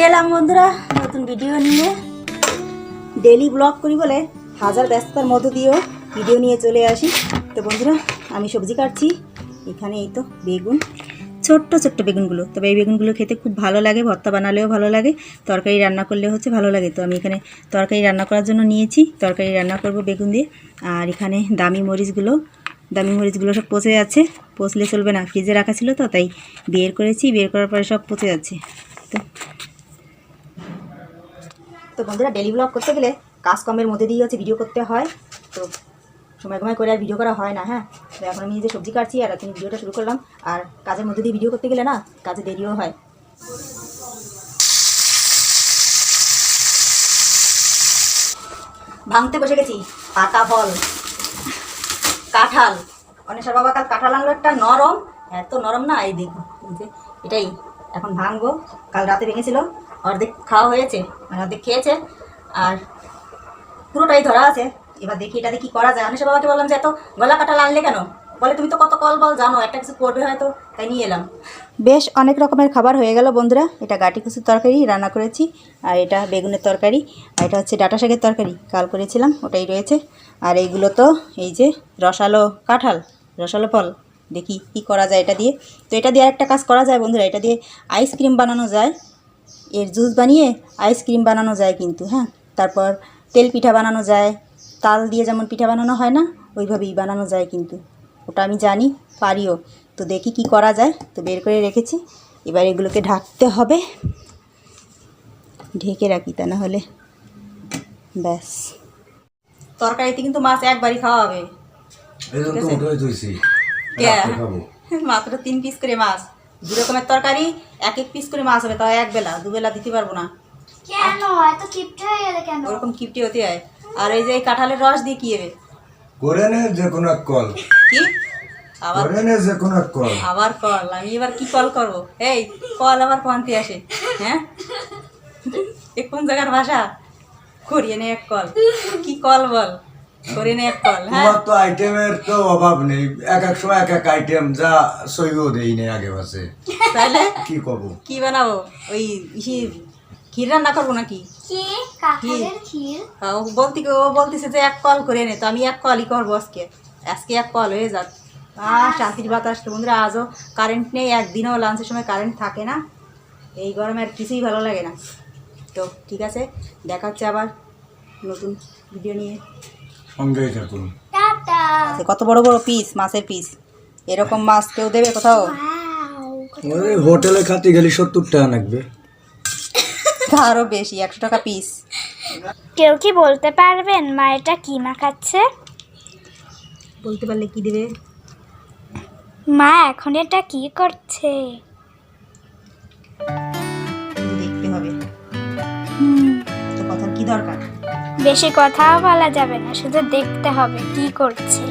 ফিরে এলাম বন্ধুরা, নতুন ভিডিও নিয়ে। ডেলি ব্লগ করি বলে হাজার ব্যস্ততার মধ্য দিয়েও ভিডিও নিয়ে চলে আসি। তো বন্ধুরা, আমি সবজি কাটছি, এখানে এই তো বেগুন, ছোট্ট ছোট্ট বেগুনগুলো। তবে এই বেগুনগুলো খেতে খুব ভালো লাগে, ভর্তা বানালেও ভালো লাগে, তরকারি রান্না করলে হচ্ছে ভালো লাগে। তো আমি এখানে তরকারি রান্না করার জন্য নিয়েছি, তরকারি রান্না করব বেগুন দিয়ে। আর এখানে দামি মরিচগুলো দামি মরিচগুলো সব পচে যাচ্ছে, পচলে চলবে না। ফ্রিজে রাখা ছিল তো, তাই বের করেছি, বের করার পরে সব পচে যাচ্ছে। তো তো বন্ধুরা ডেলি ব্লগ করতে গেলে কাজ কমের মধ্যে দিয়ে হচ্ছে ভিডিও করতে হয়। তো সময় সময় করে আর ভিডিও করা হয় না হ্যাঁ? তো এখন আমি যে সবজি কাটছি আর এখন ভিডিওটা শুরু করলাম। আর কাজের মধ্যে দিয়ে ভিডিও করতে গেলে না, কাজে দেরিও হয়। ভাঙতে বসে গেছি পাকা ফল, কাঁঠাল। অনেশ্বর বাবা কাল কাঁঠাল আনলো একটা নরম, এত নরম না, এই দেখো এই এটাই, এখন ভাঙবো, কাল রাতে ভেঙেছিল। অর্ধেক খাওয়া হয়েছে মানে অর্ধেক খেয়েছে, আর পুরোটাই ধরা আছে। এবার দেখি এটা দিয়ে কি করা যায়। অনেশ্বর বাবাকে বললাম যে, এত গলা কাঁঠাল আনলে কেন? বলে, তুমি তো কত কল বল জানো, একটা কিছু করবে হয়তো, তাই নিয়ে এলাম। বেশ, অনেক রকমের খাবার হয়ে গেল বন্ধুরা। এটা গাটি কুচুর তরকারি, রান্না করেছি, আর এটা বেগুনের তরকারি, আর এটা হচ্ছে ডাটা শাকের তরকারি, কাল করেছিলাম, ওটাই রয়েছে। আর এইগুলো তো, এই যে রসালো কাঁঠাল, রসালো ফল, দেখি কি করা যায় এটা দিয়ে। তো এটা দিয়ে আরেকটা কাজ করা যায় বন্ধুরা, এটা দিয়ে আইসক্রিম বানানো যায়। এর জুস বানিয়ে আইসক্রিম বানানো যায় কিন্তু হ্যাঁ? তারপর তেল পিঠা বানানো যায় তাল দিয়ে যেমন পিঠা বানানো হয় না ওইভাবেই বানানো যায় কিন্তু। ওটা আমি জানি পারিও। তো দেখি কি করা যায় তো বের করে রেখেছি। এবার এগুলোকে ঢাকতে হবে। ঢেকে রাখি তা না হলে ব্যাস। তরকারিতে কিন্তু মাছ একবারই খাওয়া হবে। মাত্র তিন পিস করে মাছ। দু রকমের তরকারি এক এক পিস করে মাছ হবে তাও এক বেলা দুবেলা দিতে পারব না। কেন? এত কিপটে হয়ে গেলে কেন? ওরকম কিপটি হতে হয়। আর এই যে এই কাঁঠালের রস দিয়ে কি হবে? করে নে যে কোনো এক কল। কি? আবার? করে নে যে কোনো এক কল। আবার কল? আমি এবার কি কল করব? এই কল আবার কোয়ান্তি আসে? হ্যাঁ? এ কোন জায়গার ভাষা? করিয়ে নে এক কল। কি কল বল? এক কল হ্যাঁ? তো আইটেমের তো অভাব নেই। এক এক সময় এক এক আইটেম যা সইও দেই নেই আগে পাশে। তাহলে কি করব? কি বানাবো? ওই ক্ষীর রান্না করব নাকি? কি? কাঁঠালের ও বলতেছে যে এক কল করে নে তো আমি এক কলই করব আজকে। আজকে এক কল হয়ে যাক। আর শান্তির বাতাস বন্ধুরা আজও কারেন্ট নেই একদিনও লাঞ্চের সময় কারেন্ট থাকে না। এই গরমে আর কিছুই ভালো লাগে না। তো ঠিক আছে দেখাচ্ছে আবার নতুন ভিডিও নিয়ে। সঙ্গেই থাকুন। আচ্ছা, কত বড় বড় পিস মাছের পিস এরকম মাছ কেউ দেবে কোথাও? ওই হোটেলে খাতে গেলে সত্তর টাকা লাগবে। আরও বেশি একশো টাকা পিস কেউ কি বলতে পারবেন মা এটা কি মাখাচ্ছে বলতে পারলে কি দেবে? মা এখন এটা কি করছে? দেখতে হবে। হুম, তো কথার কি দরকার? বেশি কথা বলা যাবে না শুধু দেখতে হবে কি করছে।